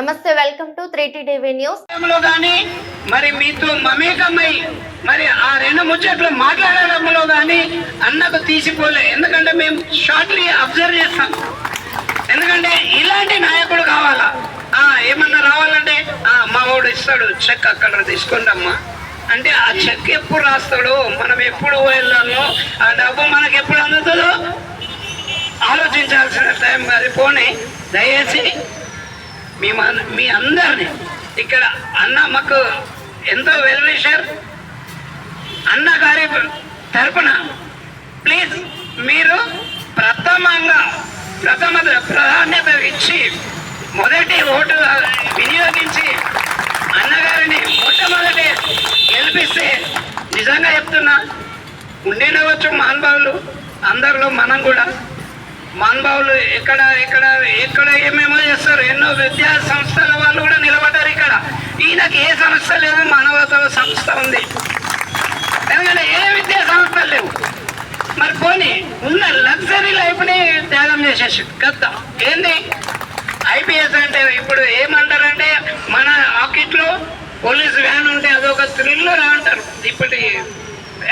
నమస్తే welcome to three TV news. విషయంలో కానీ మరి మీతో మమేకమై మరి ఆ రెండు ముచ్చట్లు మాట్లాడడంలో కానీ అన్నకు తీసిపోలే. ఎందుకంటే మేము షార్ట్లీ అబ్జర్వ్ చేస్తాం. ఎందుకంటే ఇలాంటి నాయకుడు కావాలా? ఆ ఏమన్నా రావాలంటే ఆ మా వాడు ఇస్తాడు చెక్ అక్కడ తీసుకోండమ్మా అంటే ఆ చెక్ ఎప్పుడు రాస్తాడు మనం ఎప్పుడు వెళ్ళాలో ఆ డబ్బు మనకు ఎప్పుడు అందుతుందో ఆలోచించాల్సిన టైం అది పోనీ. దయచేసి మీ మీ అందరిని. ఇక్కడ అన్న మాకు ఎంతో వెల్ విషర్ అన్న గారి తరపున ప్లీజ్ మీరు ప్రథమంగా ప్రథమ ప్రాధాన్యత ఇచ్చి మొదటి ఓటు వినియోగించి అన్నగారిని మొట్టమొదటి గెలిపిస్తే నిజంగా చెప్తున్నా ఉండేనవచ్చు మహానుభావులు అందరిలో మనం కూడా. మహానుభావులు ఎక్కడ ఎక్కడ ఎక్కడ ఏమి ఎన్నో విద్యా సంస్థల వాళ్ళు కూడా నిలబడ్డారు ఇక్కడ. ఈయనకి ఏ సంస్థ లేదు మానవత సంస్థ ఉంది. ఎందుకంటే ఏ విద్యా సంస్థలు లేవు. మరి పోనీ ఉన్న లగ్జరీ లైఫ్ని త్యాగం చేసేసి కదా ఏంది? ఐపీఎస్ అంటే ఇప్పుడు ఏమంటారంటే మన ఆకిట్లో పోలీస్ వ్యాన్ ఉంటే అదొక థ్రిల్లర్ అంటారు. ఇప్పటి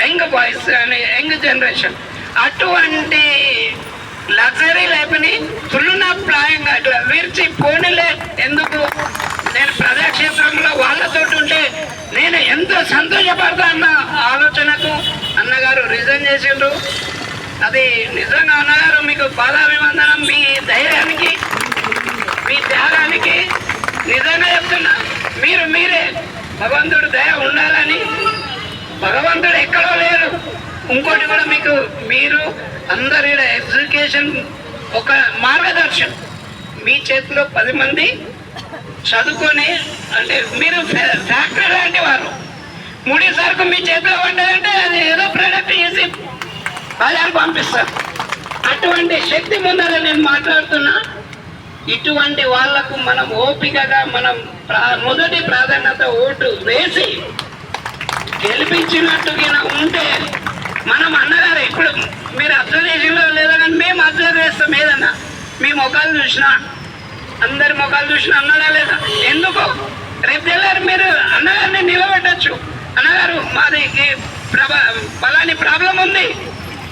యంగ్ బాయ్స్ అని యంగ్ జనరేషన్. అటువంటి ప్రాయంగా ఇట్లా విరిచి పోనీలే. ఎందుకు? నేను ప్రజాక్షేత్రంలో వాళ్ళతో ఉంటే నేను ఎంతో సంతోషపడతా అన్న ఆలోచనకు అన్నగారు రిజైన్ చేసిండ్రు. అది నిజంగా అన్నగారు మీకు పాదాభివందనం మీ ధైర్యానికి మీ త్యాగానికి నిజంగా చెప్తున్నా. మీరు మీరే భగవంతుడు దయ ఉండాలని. భగవంతుడు ఎక్కడో లేరు ఇంకోటి కూడా మీకు మీరు అందరి ఎడ్యుకేషన్ ఒక మార్గదర్శనం. మీ చేతిలో పది మంది చదువుకొని అంటే మీరు ఫ్యాక్టరీ లాంటి వారు. ముడి సరుకు మీ చేతిలో పడ్డదంటే అది ఏదో ప్రోడక్ట్ చేసి బజారు పంపిస్తారు. అటువంటి శక్తి ముందర నేను మాట్లాడుతున్నా. ఇటువంటి వాళ్ళకు మనం ఓపికగా మనం ప్రా- మొదటి ప్రాధాన్యత ఓటు వేసి గెలిపించినట్టుగా ఉంటే మనం అన్నగారు ఇప్పుడు మీరు అబ్జర్వేషన్లో లేదా కానీ మేము అబ్జర్వ్ చేస్తాం ఏదన్నా. మీ ముఖాలు చూసినా. అందరి ముఖాలు చూసినా అన్నదా లేదా? ఎందుకు? రేపు తెల్లారు మీరు అన్నగారిని నిలబెట్టచ్చు. అన్నగారు మాది ప్రభా ఫలాని ప్రాబ్లం ఉంది.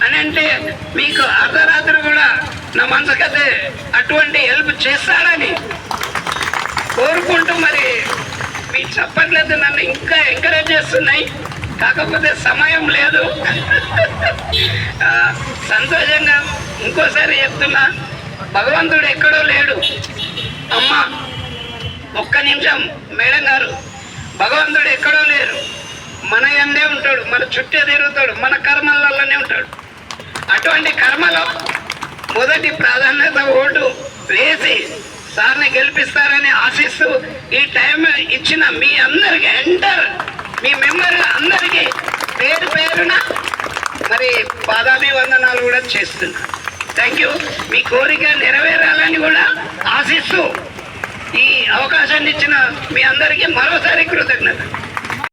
అని అంటే మీకు అర్ధరాత్రి కూడా నా మనసుకైతే అటువంటి హెల్ప్ చేస్తాడని కోరుకుంటూ మరి మీ చప్పట్లయితే నన్ను ఇంకా ఎంకరేజ్ చేస్తున్నాయి. కాకపోతే సమయం లేదు. సంతోషంగా ఇంకోసారి చెప్తున్నా భగవంతుడు ఎక్కడో లేడు. అమ్మ ఒక్క నిమిషం మేడం గారు భగవంతుడు ఎక్కడో లేరు. మన ఎందే ఉంటాడు మన చుట్టే తిరుగుతాడు మన కర్మలలోనే ఉంటాడు. అటువంటి కర్మలో మొదటి ప్రాధాన్యత ఓటు వేసి సార్ని గెలిపిస్తారని ఆశిస్తూ ఈ టైం ఇచ్చిన మీ అందరికి ఎంటర్ మీ మెంబర్ల అందరికీ పేరు పేరున మరి పాదాభివందనాలు కూడా చేస్తున్నా. థ్యాంక్ యూ మీ కోరిక నెరవేరాలని కూడా ఆశిస్తూ ఈ అవకాశాన్ని ఇచ్చిన మీ అందరికీ మరోసారి కృతజ్ఞత